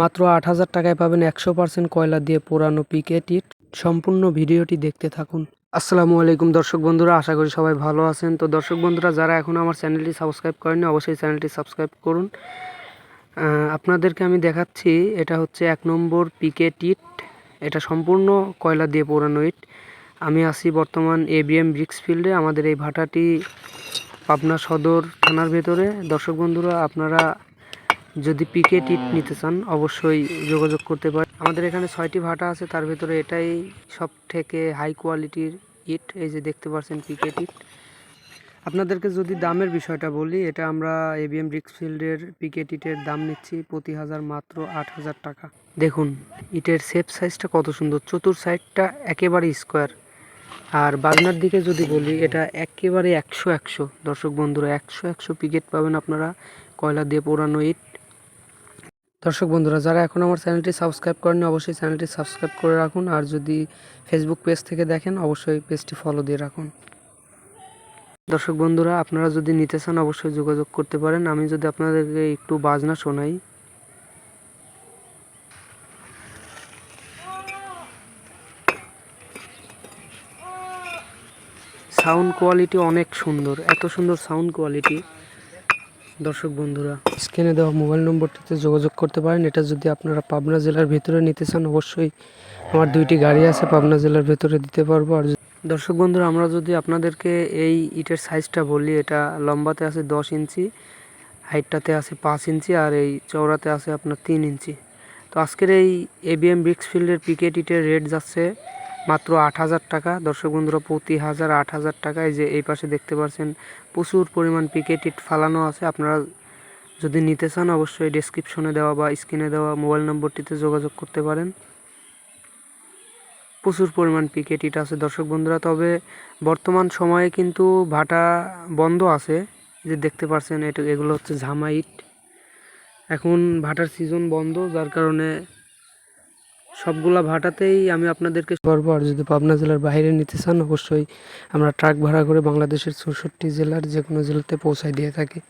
মাত্র আট হাজার টাকায় পাবেন একশো পার্সেন্ট কয়লা দিয়ে পোড়ানো পিকেট। ইট সম্পূর্ণ ভিডিওটি দেখতে থাকুন। আসসালামু আলাইকুম দর্শক বন্ধুরা, আশা করি সবাই ভালো আছেন। তো দর্শক বন্ধুরা, যারা এখন আমার চ্যানেলটি সাবস্ক্রাইব করেনি অবশ্যই চ্যানেলটি সাবস্ক্রাইব করুন। আপনাদেরকে আমি দেখাচ্ছি, এটা হচ্ছে এক নম্বর পিকেট। ইট এটা সম্পূর্ণ কয়লা দিয়ে পোড়ানো ইট। আমি আছি বর্তমান এবিএম ব্রিক্স ফিল্ডে, আমাদের এই ভাটাটি পাবনা সদর থানার ভেতরে। দর্শক বন্ধুরা, আপনারা যদি পিকেট টিট নিতে চান, অবশ্যই যোগাযোগ করতে পারেন। আমাদের এখানে ছয়টি ভাটা আছে, তার ভেতরে এটাই সব থেকে হাই কোয়ালিটির ইট। এই যে দেখতে পাচ্ছেন পিকেট ইট আপনাদেরকে যদি দামের বিষয়টা বলি, এটা আমরা এবিএম ফিল্ডের পিকেট ইটের দাম নিচ্ছি প্রতি হাজার মাত্র আট হাজার টাকা। দেখুন, ইটের শেপ সাইজটা কত সুন্দর। চতুর সাইডটা একেবারে স্কোয়ার আর বাগনার দিকে যদি বলি, এটা একেবারে একশো একশো। দর্শক বন্ধুরা, একশো একশো পিকেট পাবেন আপনারা। কয়লা দিয়ে পোড়ানো ইট। দর্শক বন্ধুরা, যারা এখন আমার চ্যানেলটি সাবস্ক্রাইব করেনি অবশ্যই চ্যানেলটি সাবস্ক্রাইব করে রাখুন। আর যদি ফেসবুক পেজ থেকে দেখেন, অবশ্যই পেজটি ফলো দিয়ে রাখুন। দর্শক বন্ধুরা, আপনারা যদি নিতে চান, অবশ্যই যোগাযোগ করতে পারেন। আমি যদি আপনাদেরকে একটু বাজনা শোনাই। সাউন্ড কোয়ালিটি অনেক সুন্দর, এত সুন্দর সাউন্ড কোয়ালিটি দর্শক বন্ধুরা স্ক্রিনে দেওয়া মোবাইল নম্বরটিতে যোগাযোগ করতে পারেন। এটা যদি আপনারা পাবনা জেলার ভিতরে নিতে চান অবশ্যই আমার দুইটি গাড়ি আছে পাবনা জেলার ভেতরে দিতে পারব। আর দর্শক বন্ধুরা আমরা যদি আপনাদেরকে এই ইটের সাইজটা বলি এটা লম্বাতে আছে দশ ইঞ্চি হাইটটাতে আছে পাঁচ ইঞ্চি আর এই চওড়াতে আছে আপনার তিন ইঞ্চি। তো আজকের এই এবিএম ব্রিক্স ফিল্ডের পিকেট ইটের রেট যাচ্ছে মাত্র আট হাজার টাকা। দর্শক বন্ধুরা, প্রতি হাজার আট হাজার টাকায় যে এই পাশে দেখতে পাচ্ছেন, প্রচুর পরিমাণ পিকেট ইট ফালানো আছে। আপনারা যদি নিতে চান, অবশ্যই ডেসক্রিপশনে দেওয়া বা স্ক্রিনে দেওয়া মোবাইল নম্বরটিতে যোগাযোগ করতে পারেন। প্রচুর পরিমাণ পিকেট ইট আছে দর্শক বন্ধুরা। তবে বর্তমান সময়ে কিন্তু ভাটা বন্ধ আছে। যে দেখতে পাচ্ছেন, এটা এগুলো হচ্ছে ঝামা ইট এখন ভাটার সিজন বন্ধ, যার কারণে সবগুলা ভাটাতেই আমি আপনাদেরকে করব আর যদি পাবনা জেলার বাইরে নিতে চান, অবশ্যই আমরা ট্রাক ভাড়া করে বাংলাদেশের চৌষট্টি জেলার যে কোনো জেলাতে পৌঁছায় দিয়ে থাকি।